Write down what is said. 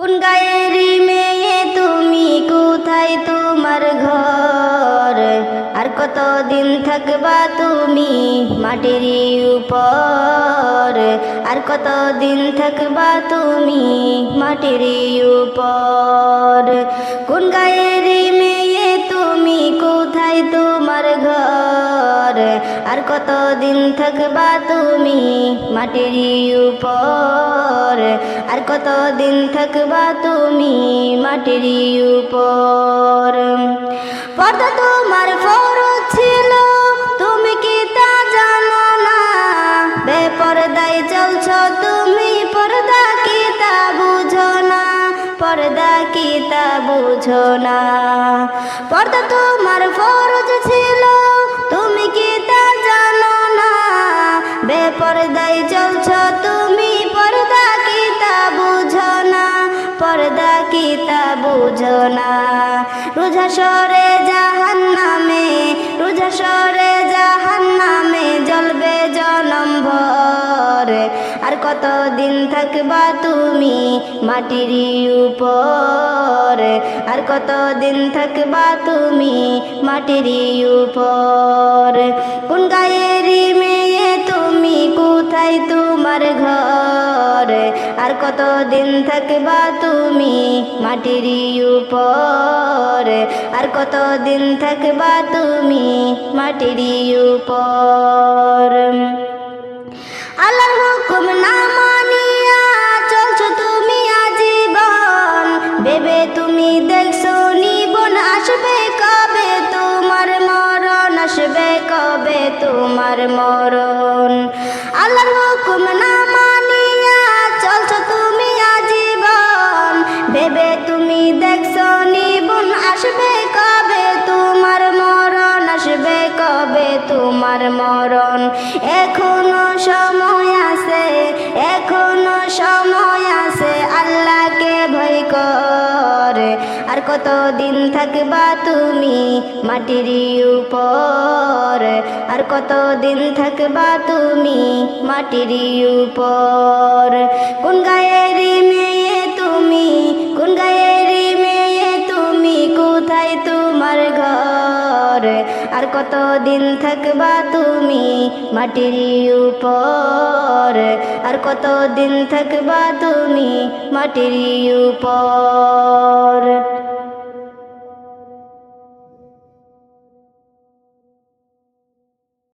কোন গায়েরই মেয়ে তুমি? কোথায় তোমার ঘর? আর কতদিন থাকবা তুমি মাটির উপর? আর কতদিন থাকবা তুমি মাটির উপর? আর কতদিন থাকবা তুমি মাটির উপর? আর কতদিন থাকবা তুমি মাটির উপর? পর্দা তোমার ফরজ ছিল, তুমি কি তা জানো না? বেপরদায় চলছ তুমি, পর্দা কি তা বুঝো না? পর্দা কি তা বুঝো না? পর্দা তোমার ফরজ বেপরদায় চলছ তুমি, পর্দা কি তা বুঝো না, পর্দা কি তা বুঝো না। রোজা সরে জাহান নামে রোজা সরে জাহান নামে জ্বলবে জনম ভর। আর কতদিন থাকবা তুমি মাটির উপর? আর কতদিন থাকবা তুমি মাটির উপর? আর কত দিন থাকবা তুমি মাটির উপর? আর কত দিন থাকবা তুমি মাটির উপর? আল্লাহর হুকুম না মানিয়া চলছো তুমি আজীবন। ভেবে তুমি দেখছ নিবন আসবে কবে? তোমার মরণ আসবে কবে? তোমার মরণ। আল্লাহর হুকুম না এখনও সময় আছে, এখনও সময় আছে, আল্লাহকে ভয় কর। আর কতদিন থাকবা তুমি মাটির উপর? আর কত কতদিন থাকবা তুমি মাটির উপর? কোন আর কত দিন থাকবা তুমি মাটির উপর? আর কত দিন থাকবা তুমি মাটির উপর?